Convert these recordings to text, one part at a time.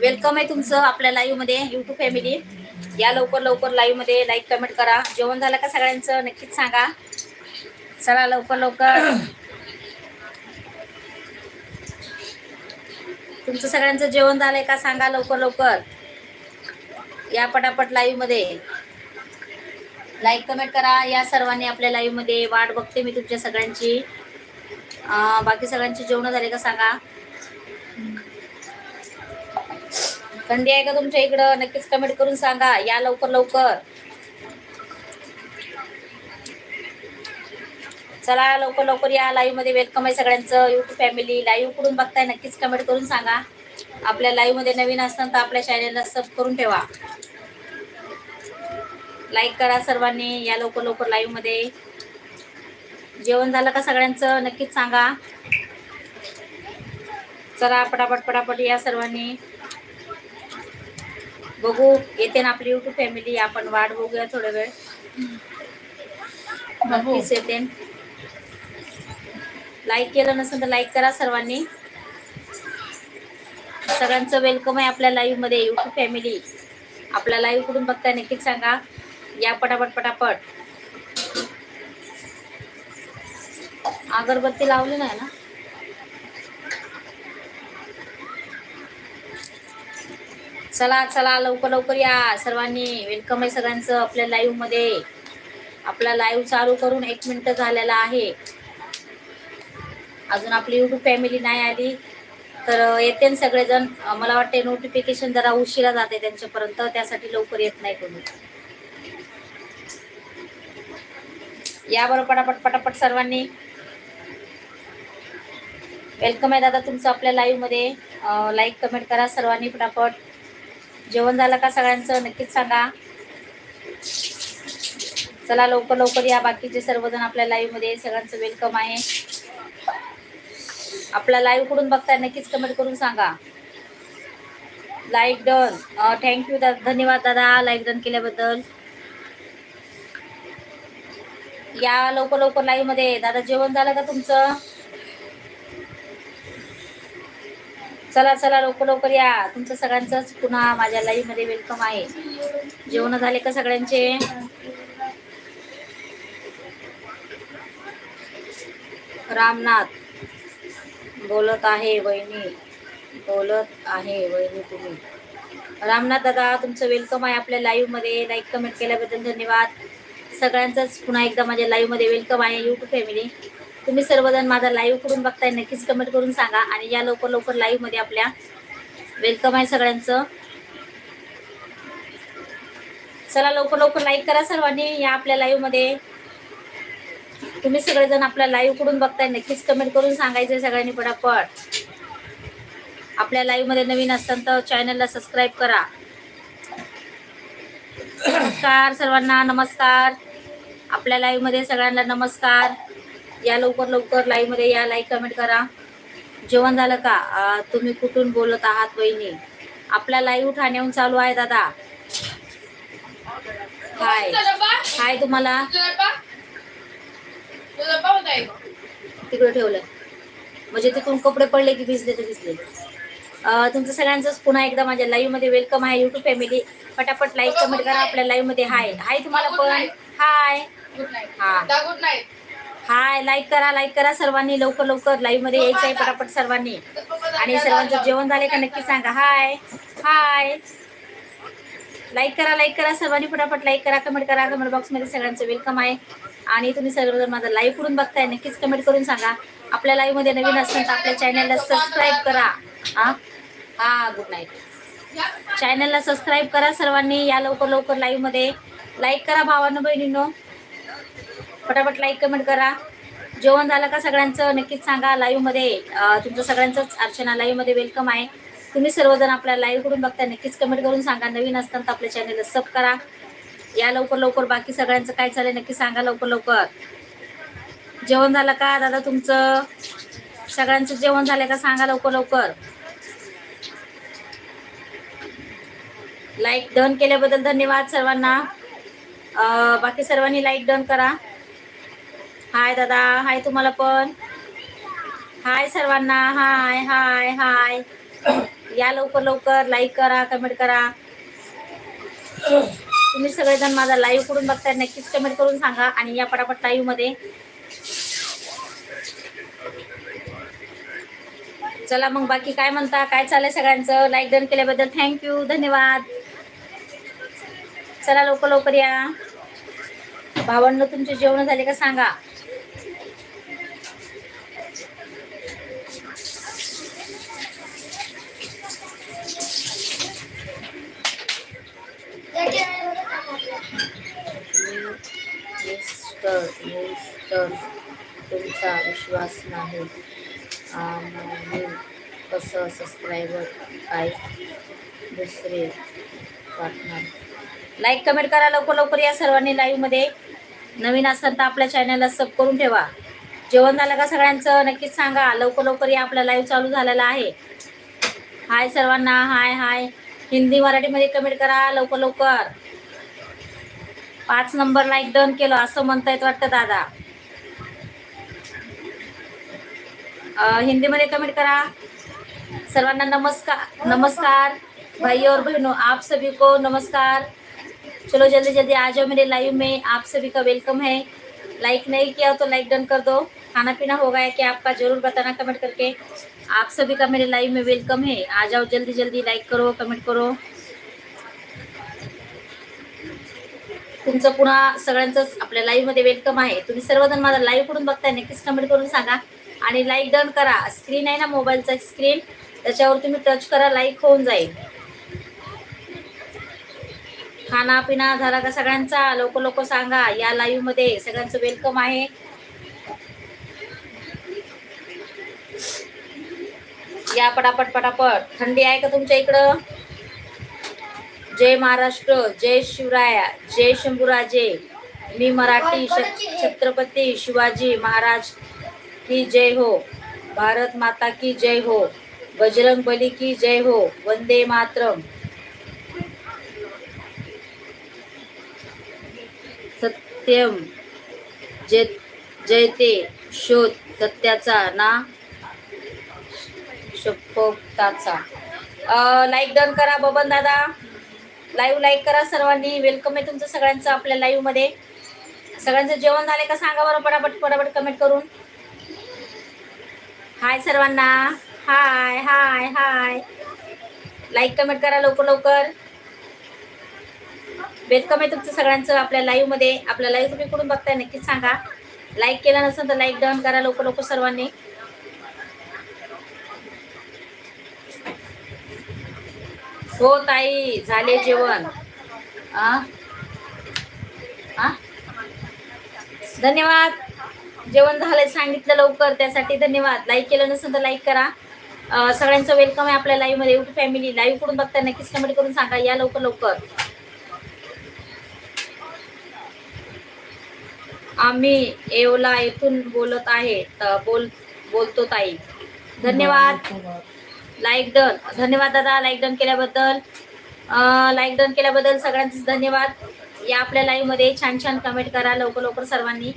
Welcome आहे तुमचं आपल्या लाईव्हमध्ये युट्यूब फॅमिली या लवकर लवकर लाईव्हमध्ये लाईक कमेंट करा. जेवण झालं का सगळ्यांचं? नक्कीच सांगा. चला लवकर लवकर. तुमचं सगळ्यांचं जेवण झालंय का सांगा लवकर लवकर. या पटापट लाईव्हमध्ये. लाईक कमेंट करा. या सर्वांनी आपल्या लाईव्हमध्ये वाट बघते मी तुमच्या सगळ्यांची. बाकी सगळ्यांची जेवण झाले का सांगा. थंडी आहे का तुमच्या इकडं? नक्कीच कमेंट करून सांगा. या लवकर लवकर. चला लवकर लवकर या लाईव्हमध्ये. वेलकम आहे सगळ्यांचं. युट्यूब फॅमिली लाईव्ह कुठून बघताय? नक्कीच कमेंट करून सांगा. आपल्या लाईव्हमध्ये नवीन असताना तर आपल्या चॅनलला सब करून ठेवा. लाईक करा सर्वांनी या लवकर लवकर लाईव्हमध्ये. जेवण झालं का सगळ्यांचं? नक्कीच सांगा. चला पटापट पटापट या सर्वांनी. बघू येते ना आपली युट्यूब फॅमिली आपण वाट बघूया थोडा वेळ. नक्कीच येते. लाईक केलं नसेल तर लाईक करा सर्वांनी. सगळ्यांचं वेलकम आहे आपल्या लाईव्हमध्ये युट्यूब फॅमिली आपल्या लाईव्हकडून बघताय नक्कीच सांगा. या पटापट पटापट. अगरबत्ती लावली नाही ना? चला चला लवकर लवकर या. सर्वांनी वेलकम आहे सगळ्यांचं आपल्या लाईव्हमध्ये. आपला लाईव्ह चालू करून एक मिनिट झालेला आहे. अजून आपली युट्यूब फॅमिली नाही आली. तर येते सगळेजण. मला वाटते नोटिफिकेशन जरा उशिरा जाते त्यांच्यापर्यंत. त्यासाठी लवकर येत नाही कोणी. या बरं पटापट पटापट सर्वांनी. वेलकम आहे दादा तुमचं आपल्या लाईव्हमध्ये. लाईक कमेंट करा सर्वांनी पटापट जेवण झालं का सगळ्यांचं? नक्कीच सांगा. चला लवकर लवकर या. बाकीचे सर्वजण आपल्या लाईव्हमध्ये सगळ्यांचं वेलकम आहे. आपल्या लाईव्ह कुठून बघताय? नक्कीच कमेंट करून सांगा. लाईक डन थँक्यू धन्यवाद दादा. लाईक डन केल्याबद्दल. या लवकर लवकर लाईव्हमध्ये. दादा जेवण झालं का तुमचं? चला चला लवकर लवकर या. तुमचं सगळ्यांचंच पुन्हा माझ्या लाईव्हमध्ये वेलकम आहे. जेवण झाले का सगळ्यांचे? रामनाथ. बोलत आहे वहिनी. बोलत आहे वहिनी तुम्ही. रामनाथ दादा तुमचं वेलकम आहे आपल्या लाईव्हमध्ये. लाईक कमेंट केल्याबद्दल धन्यवाद. सगळ्यांचंच पुन्हा एकदा माझ्या लाईव्हमध्ये वेलकम आहे. युट्यूब फॅमिली तुम्ही सर्वजण माझा लाईव्ह करून बघताय नक्कीच कमेंट करून सांगा. आणि या लवकर लवकर लाईव्हमध्ये आपल्या वेलकम आहे सगळ्यांचं. चला लवकर लवकर लाईक करा सर्वांनी. या आपल्या लाईव्हमध्ये तुम्ही सगळेजण आपल्या लाईव्हकडून बघताय नक्कीच कमेंट करून सांगायचं सगळ्यांनी पटापट आपल्या लाईव्हमध्ये नवीन असतात तर चॅनलला सबस्क्राईब करा. नमस्कार सर्वांना नमस्कार. आपल्या लाईव्हमध्ये सगळ्यांना नमस्कार. या लवकर लवकर लाईव्हमध्ये या लाईक कमेंट करा. जेवण झालं का? तुम्ही कुठून बोलत आहात वहिनी? आपला लाईव्ह ठाण्याहून चालू आहे दादा. हाय हाय तुम्हाला. तिकडे ठेवलंय म्हणजे तिकडून कपडे पडले की भिजले तर भिजले. तुमचं सगळ्यांचंच पुन्हा एकदा माझ्या लाईव्हमध्ये वेलकम आहे युट्यूब फॅमिली पटापट लाईक कमेंट करा. आपल्या लाईव्हमध्ये हाय हाय तुम्हाला पण. हाय हा. गुड नाईट हाय लाईक करा लाईक करा सर्वांनी. लवकर लवकर. लाईव्हमध्ये यायचं आहे पटापट सर्वांनी. आणि सर्वांचं जेवण झाले का नक्की सांगा. हाय हाय. लाईक करा लाईक करा सर्वांनी पटापट. लाईक करा कमेंट करा. कमेंट बॉक्समध्ये सगळ्यांचं वेलकम आहे. आणि तुम्ही सर्वजण माझा लाईव्ह करून बघताय. नक्कीच कमेंट करून सांगा. आपल्या लाईव्हमध्ये नवीन असेल तर आपल्या चॅनलला सबस्क्राईब करा. हा? हा गुड नाईट चॅनलला सबस्क्राईब करा सर्वांनी. या लवकर लवकर लाईव्हमध्ये. लाईक करा भावांनो बहिणींनो. पटापट लाईक कमेंट करा. जेवण झालं का सगळ्यांचं? नक्कीच सांगा. लाईव्हमध्ये तुमचं सगळ्यांचंच अर्चना लाईव्हमध्ये वेलकम आहे. तुम्ही सर्वजण आपल्या लाईव्ह करून बघता नक्कीच कमेंट करून सांगा. नवीन असताना तर आपल्या चॅनलला सब करा. या लवकर लवकर बाकी सगळ्यांचं काय चालेल नक्की सांगा लवकर लवकर. जेवण झालं का दादा तुमचं? सगळ्यांचं जेवण झालं का सांगा लवकर लवकर. लाईक डन केल्याबद्दल धन्यवाद सर्वांना. बाकी सर्वांनी लाईक डन करा. हाय दादा. हाय तुम्हाला पण. हाय सर्वांना. हाय हाय हाय या लवकर लवकर लाईक करा कमेंट करा. तुम्ही सगळेजण माझा लाईव्ह करून बघताय नक्कीच कमेंट करून सांगा आणि या पटापट लाईव्हमध्ये. चला मग बाकी काय म्हणता? काय चाललंय सगळ्यांचं? लाईक डन केल्याबद्दल थँक्यू धन्यवाद. चला लवकर लवकर या. भावांना तुमचे जेवण झाले का सांगा. मिस्टर मिस्टर तुमचा विश्वास नाही आम्ही कसं सबस्क्रायबर काय दुसरे वाटणार लाईक कमेंट करा लवकर लवकर या सर्वांनी लाईव्हमध्ये नवीन असाल तर आपल्या चॅनलला सब करून ठेवा. जेवण झालं का सगळ्यांचं? नक्कीच सांगा. लवकर लवकर या आपला लाईव्ह चालू झालेला आहे. हाय सर्वांना. हाय हाय हिंदी मराठी मराठीमध्ये कमेंट करा, लवकर लवकर. पाच नंबर लाईक डन केलं, असं म्हणता येत वाटतं दादा. हिंदीमध्ये कमेंट करा. सर्वांना नमस्कार नमस्कार. भाई और बहनों, आप सभी को नमस्कार. चलो जल्दी जल्दी आ जाओ मेरे लाइव में. आप सभी का वेलकम है. लाइक नहीं किया तो लाइक डन कर दो. खाना पीना हो गया क्या, आपका ज़रूर बताना कमेंट करके. आप सभी का मेरे लाइव में वेलकम है। आ जाओ जल्दी जल्दी लाइक करो कमेंट करो। तुमचं पुन्हा सगळ्यांचंच आपल्या लाईव्हमध्ये वेलकम आहे. तुम्ही सर्वजण माझा लाईव्ह करून बघताय नक्कीच कमेंट करून सांगा. आणि लाईक डन करा. स्क्रीन आहे ना मोबाईलचा स्क्रीन त्याच्यावर तुम्ही टच करा लाईक होऊन जाईल. खाना पिना झाला का सगळ्यांचा? लोक लोक सांगा. या लाईव्हमध्ये सगळ्यांचं वेलकम आहे. या पटापट पटापट. थंडी आहे का तुमच्या इकडं? जय महाराष्ट्र जय शिवराया जय शंभूराजे. मी मराठी छत्रपती शिवाजी महाराज की जय हो. भारत माता की जय हो. बजरंग बली की जय हो. वंदे मातरम. सत्यम. जय जयते शोध सत्याचा ना? शपथाचा लाईक डन करा बबन दादा लाईव्ह लाईक करा सर्वांनी. वेलकम आहे तुमचं सगळ्यांचं आपल्या लाईव्हमध्ये सगळ्यांचं जेवण झाले का सांगा बरं पटापट पटापट कमेंट करून. हाय सर्वांना. हाय हाय हाय लाईक कमेंट करा लवकर लवकर. वेलकम आहे तुमचं सगळ्यांचं आपल्या लाईव्हमध्ये आपल्या लाईव्ह तुम्ही कुठून बघताय नक्कीच सांगा. लाईक केलं नसेल तर लाईक डन करा लवकर लवकर सर्वांनी. हो ताई झाले जेवण. धन्यवाद. जेवण झालंय सांगितलं लवकर त्यासाठी धन्यवाद. लाईक केलं नसेल तर लाईक करा. सगळ्यांचं वेलकम आहे आपल्या लाईव्हमध्ये. युट्यूब फॅमिली लाईव्ह कुठून बघता नक्कीच कमेंट करून सांगा. या लवकर लवकर. आम्ही येवला येथून बोलत आहे. बोल बोलतो ताई. धन्यवाद. लाईक डन धन्यवाद दादा लाईक डन केल्याबद्दल. लाईक डन केल्याबद्दल सगळ्यांचे धन्यवाद. या आपल्या लाईव्हमध्ये छान छान कमेंट करा लवकर लवकर सर्वांनी.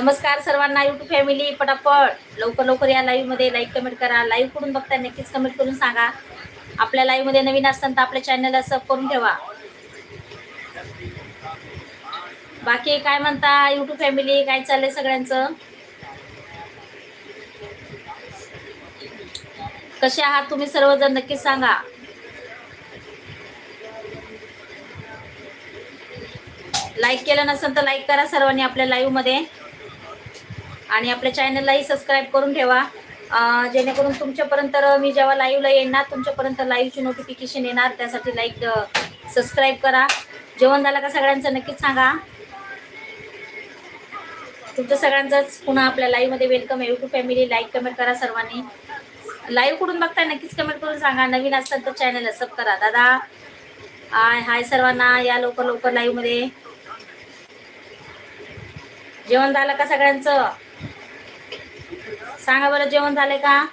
नमस्कार सर्वांना युट्यूब फॅमिली पटापट. लवकर लवकर या लाईव्हमध्ये लाईक कमेंट करा. लाईव्ह करून बघता नक्कीच कमेंट करून सांगा. आपल्या लाईव्हमध्ये नवीन असताना तर आपल्या चॅनलला सब करून ठेवा. बाकी काय म्हणता युट्यूब फॅमिली काय चाललंय सगळ्यांचं? कसे आहात तुम्ही सर्वजण? नक्कीच सांगा. लाईक केलं नसेल तर लाईक करा सर्वांनी आपल्या लाईव्हमध्ये. आणि आपल्या चॅनललाही सबस्क्राईब करून ठेवा. जेणेकरून तुमच्यापर्यंत मी जेव्हा लाईव्हला येणार तुमच्यापर्यंत लाईव्हची नोटिफिकेशन येणार. त्यासाठी लाईक सबस्क्राईब करा. जेवण झालं का सगळ्यांचं? नक्कीच सांगा. तुमचं सगळ्यांचंच पुन्हा आपल्या लाईव्हमध्ये वेलकम आहे. युट्यूब फॅमिली लाईक कमेंट करा सर्वांनी. लाईव्ह कुठून बघताय? नक्कीच कमेंट करून सांगा. नवीन असतात तर चॅनल सब करा. दादा. हाय हाय सर्वांना. या लवकर लवकर लाईव्हमध्ये. जेवण झालं का सगळ्यांचं? सांगा बरं जेवण झालंय का?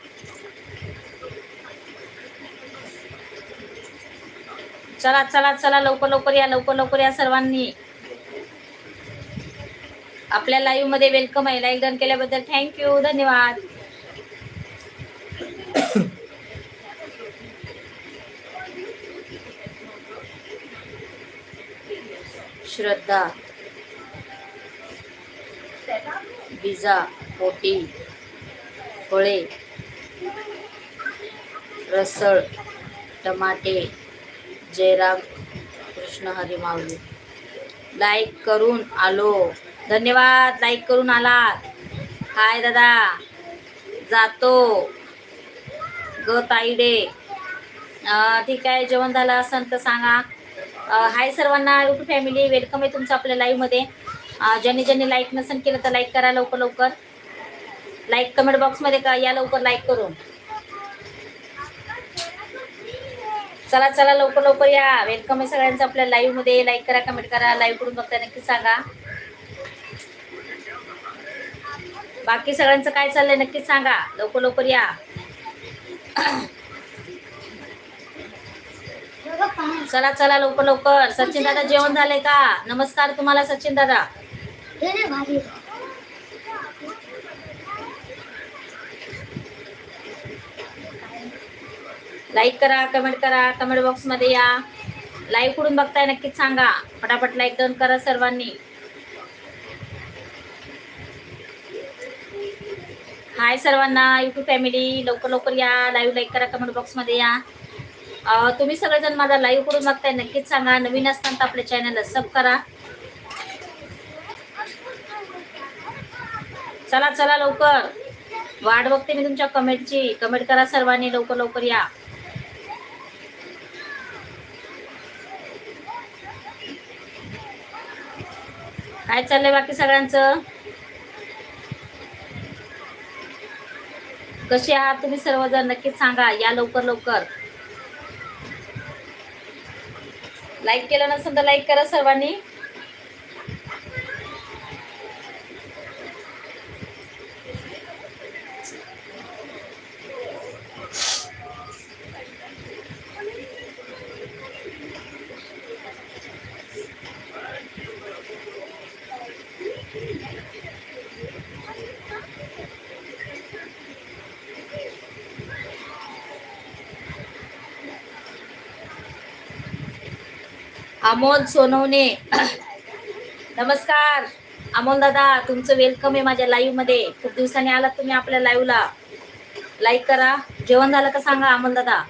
चला चला चला. लवकर लवकर या लवकर लवकर या सर्वांनी. आपल्या लाईव्हमध्ये वेलकम आहे. लाईक डन केल्याबद्दल थँक्यू धन्यवाद. श्रद्धा विजा पोटी फळे रसळ टमाटे जयराम कृष्णहरी माऊली लाईक करून आलो. धन्यवाद. लाईक करून आलात. हाय दादा. जातो. ग ताईडे ठीक आहे जेवण झालं असेल तर सांगा. हाय सर्वांना यूट्यूब फॅमिली वेलकम आहे तुमचं आपल्या लाईव्हमध्ये ज्यांनी ज्यांनी लाईक नसेल केलं तर लाईक करा लवकर लवकर. लाईक कमेंट बॉक्समध्ये का या लवकर लाईक करून. चला चला लवकर लवकर या. वेलकम आहे सगळ्यांचं आपल्या लाईव्हमध्ये लाईक करा कमेंट करा. लाईव्ह करून बघता नक्की सांगा. बाकी सगळ्यांचं काय चाललंय नक्कीच सांगा. लवकर लवकर या. चला चला लवकर लवकर. सचिन दादा जेवण झाले का? नमस्कार तुम्हाला सचिन दादा. लाईक करा कमेंट करा कमेंट बॉक्समध्ये या. लाईव्ह कुठून बघताय नक्कीच सांगा. फटाफट लाईक डन करा सर्वांनी. हाय सर्वांना युट्यूब फॅमिली लवकर लवकर या. लाईव्ह लाईक करा कमेंट बॉक्समध्ये या. तुम्ही सगळेजण माझा लाईव्ह करून मागताय नक्कीच सांगा. नवीन असताना तर आपल्या चॅनलला सब करा. चला चला लवकर. वाट बघते मी तुमच्या कमेंटची कमेंट करा सर्वांनी लवकर लवकर या. काय चाललंय बाकी सगळ्यांचं? कसे आहात तुम्ही सर्वजण? नक्कीच सांगा. या लवकर लवकर. लाईक केलं नसेल तर लाईक करा सर्वांनी. अमोल सोनवणे. नमस्कार. अमोल दादा तुमचं वेलकम आहे माझ्या लाईव्हमध्ये. खूप दिवसांनी आलात तुम्ही आपल्या लाईव्हला लाईक करा. जेवण झालं का सांगा अमोल दादा?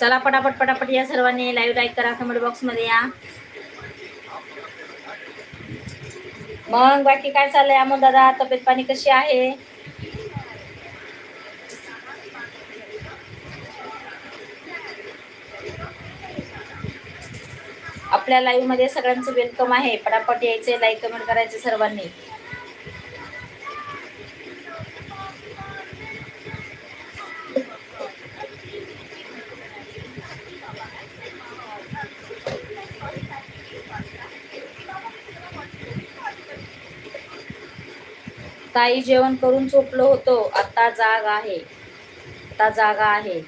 चला पटापट पटापट या सर्वांनी लाईव्ह लाईक करा कमेंट बॉक्समध्ये या. मग बाकी काय चाललंय अमोल दादा? तब्येत पाणी कशी आहे? आपल्या लाईव्हमध्ये सगळ्यांचं वेलकम आहे. पटापट यायचे लाईक कमेंट करायचे सर्वांनी. ताई जेवण करून झोपलो होतो. आता जाग आहे. आता जागा आहे.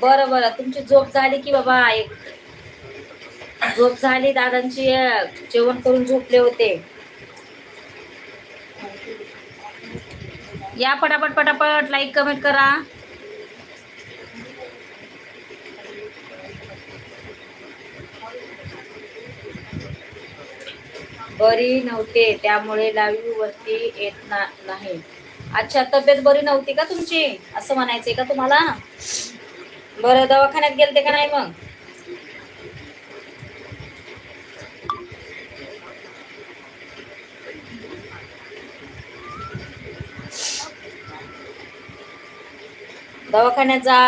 बरं बरं. तुमची झोप झाली की बाबा एक झोप झाली दादांची जेवण करून झोपले होते. या पटापट पटापट लाईक कमेंट करा. बरी नव्हते त्यामुळे लाईव्ह वरती येत नाही. अच्छा तब्येत बरी नव्हती का तुमची? असं म्हणायचंय का तुम्हाला? बरं दवाखान्यात गेलते का नाही मग? दवाखान्यात जा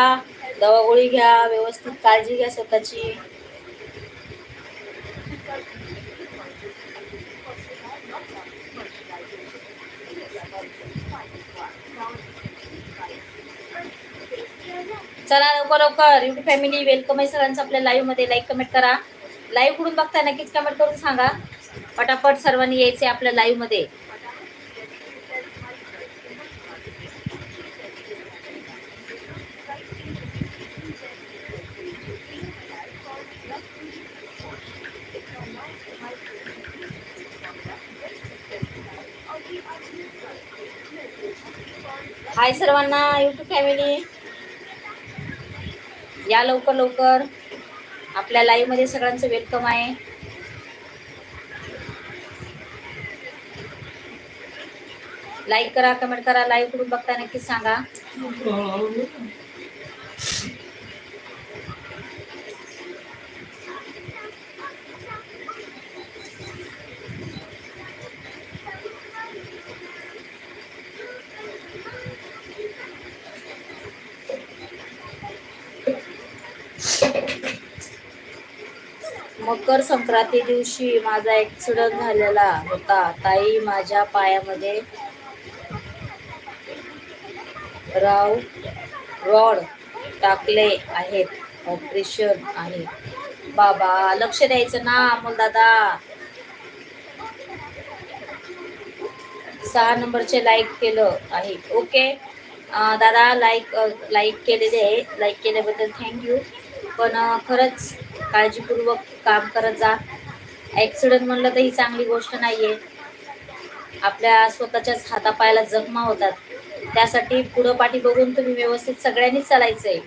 दवा गोळी घ्या व्यवस्थित काळजी घ्या स्वतःची. चला लवकर लवकर युट्यूब फॅमिली वेलकम आहे सगळ्यांचं आपल्या लाईव्हमध्ये. लाईक कमेंट करा. लाईव्ह कुठून बघताय? नक्कीच कमेंट करून सांगा. पटापट सर्वांनी यायचे आपल्या लाईव्हमध्ये. हाय सर्वांना युट्यूब फॅमिली या लवकर लवकर. आपल्या लाईव्हमध्ये सगळ्यांचं वेलकम आहे. लाईक करा कमेंट करा लाईव्ह करून बघता नक्कीच सांगा. मकर संक्रांती दिवशी माझा ऍक्सिडेंट झालेला होता. ताई माझ्या पायामध्ये राव रॉड टाकले आहेत. ऑपरेशन आहे. बाबा लक्ष द्यायचं ना अमोल दादा. सहा नंबरचे लाईक केलं आहे. ओके दादा लाईक लाईक केलेले आहे. लाईक केल्याबद्दल थँक्यू पण खरंच काळजीपूर्वक काम करत जा. ॲक्सिडंट म्हणलं तर ही चांगली गोष्ट नाही आहे आपल्या स्वतःच्याच हातापायाला जखमा होतात. त्यासाठी पुढं पाठी बघून तुम्ही व्यवस्थित सगळ्यांनीच चालायचं आहे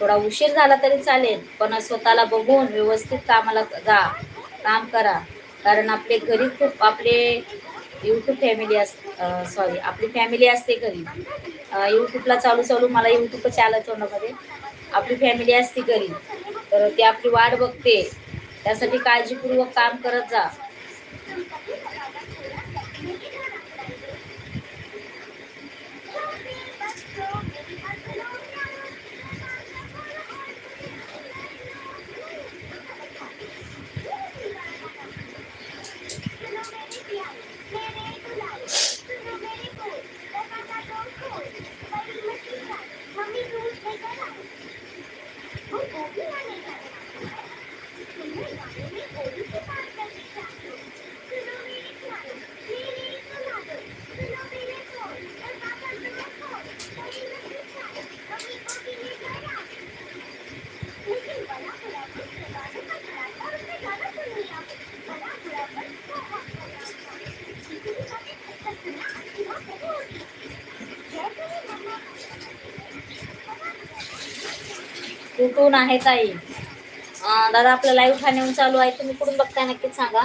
थोडा उशीर झाला तरी चालेल पण स्वतःला बघून व्यवस्थित कामाला जा. काम करा. कारण आपले घरी खूप आपले यूट्यूब फॅमिली अस सॉरी आपली फॅमिली असते घरी. यूट्यूबला चालू चालू मला यूट्यूबच आलं तोंडामध्ये. आपली फॅमिली असते घरी तर ती आपली वाट बघते. त्यासाठी काळजीपूर्वक काम करत जा. कुठून आहे ताई? दादा आपलं लाईव्ह ठाण्याहून चालू आहे. तुम्ही कुठून बघताय नक्कीच सांगा.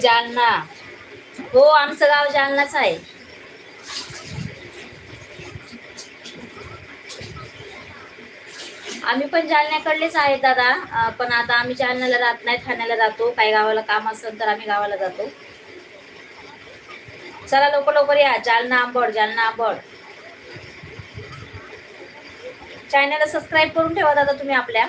जालना. हो आमचं गाव जालनाच आहे. आम्ही पण जालन्याकडलेच आहेत दादा. पण आता आम्ही जालन्याला राहत नाही ठाण्याला जातो. काही गावाला काम असेल तर आम्ही गावाला जातो. चला लवकर लवकर या. जालना आंबड जालना आंबड. चॅनलला सबस्क्राईब करून ठेवा दादा तुम्ही आपल्या.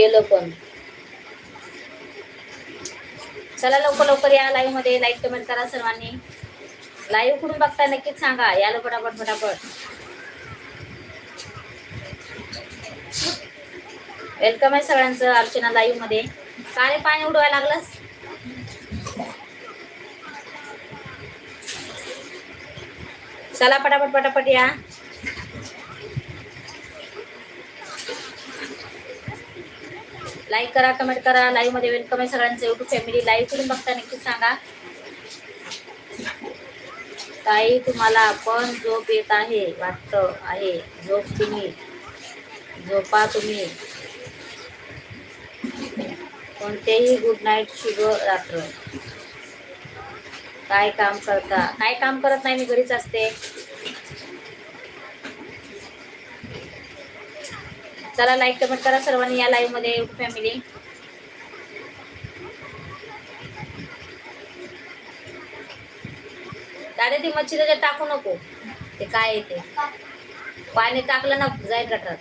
केलं पण. चला लवकर लवकर या लाईव्हमध्ये लाईक कमेंट करा सर्वांनी. लाईव्ह कुठून बघताय नक्कीच सांगा. याला पटापट पटापट. वेलकम आहे सगळ्यांचं अर्चना लाईव्हमध्ये. काय पाणी उडवायला लागलंस? चला पटापट पटापट या. लाईक करा कमेंट करा लाईव्हमध्ये वेलकम आहे सगळ्यांचं. युट्यूब फॅमिली लाईव्ह करून बघता नक्कीच सांगा. ताई तुम्हाला पण झोप येत आहे वाटतं आहे. झोप तुम्ही. झोपा तुम्ही. कोणतेही गुड नाईट शुभ रात्र. काय काम करता? काय काम करत नाही? मी घरीच असते. चला लाईक कमेंट करा सर्वांनी या लाईव्हमध्ये फॅमिली दादा ती मच्छी त्याच्यात टाकू नको. ते काय येते पाणी टाकलं ना जाईल गटात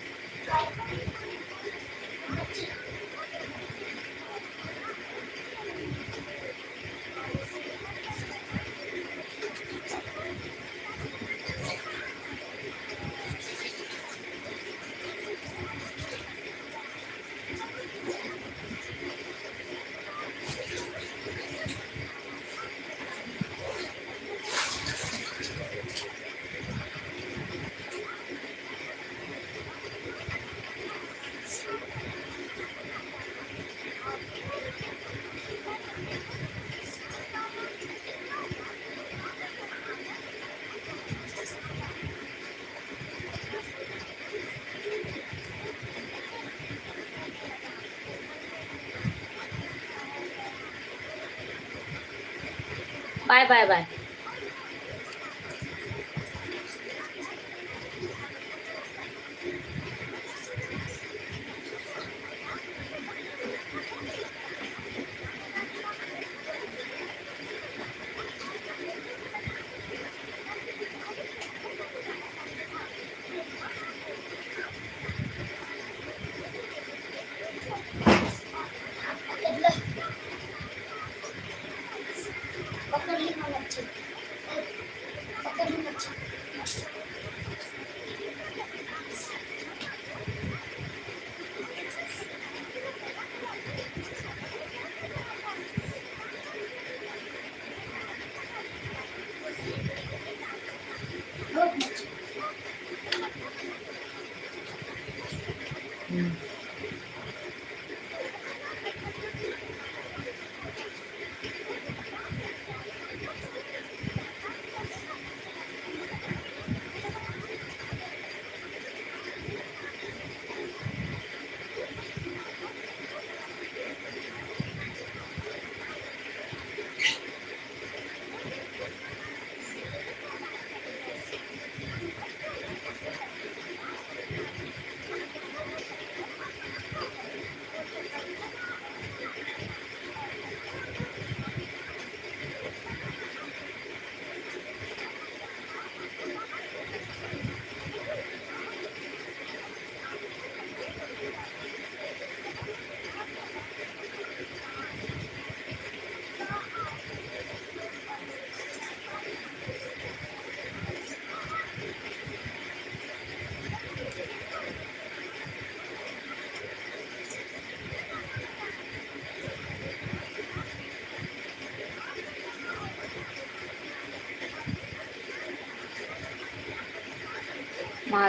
Bye, bye, bye.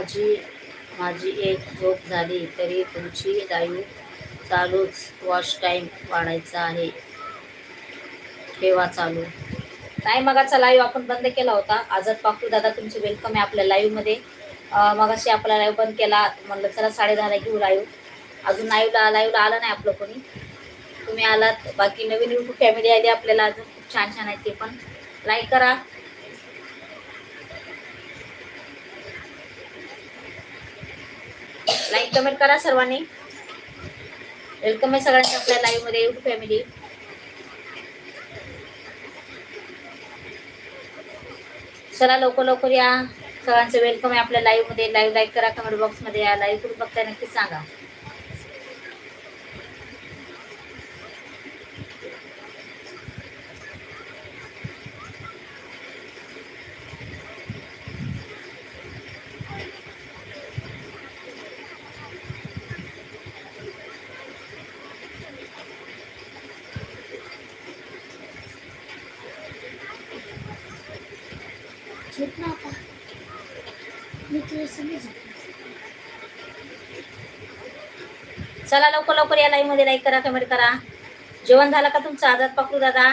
माझी माझी एक झोप झाली तरी तुमची लाईव्ह चालूच वॉश टाईम वाढायचा आहे. ठेवा चालू. नाही मगाचा लाईव्ह आपण बंद केला होता. आझाद पाकू दादा तुमचे वेलकम आहे आपल्या लाईव्हमध्ये मगाशी आपला लाईव्ह बंद केला. म्हणलं चला साडेदहाला घेऊ लाईव्ह अजून लाईव्हला लाईव्हला आलं नाही आपलं कोणी. तुम्ही आलात. बाकी नवीन युट्यूब फॅमिली आली आपल्याला. अजून खूप छान छान आहे ते पण. लाईक करा. लाईक कमेंट करा सर्वांनी. वेलकम आहे सगळ्यांनी आपल्या लाईव्हमध्ये युट्यूब फॅमिली चला लवकर लवकर या. सगळ्यांचं वेलकम आहे आपल्या लाईव्हमध्ये. लाईव्ह लाईक करा कमेंट बॉक्समध्ये या. लाईव्ह कुठून बघताय नक्कीच सांगा. झोप ना आता मी तुला समज चला लवकर लवकर या लाईव्हमध्ये लाईक करा कमेंट करा. जेवण झालं का तुमचं? आजाद पकडू दादा.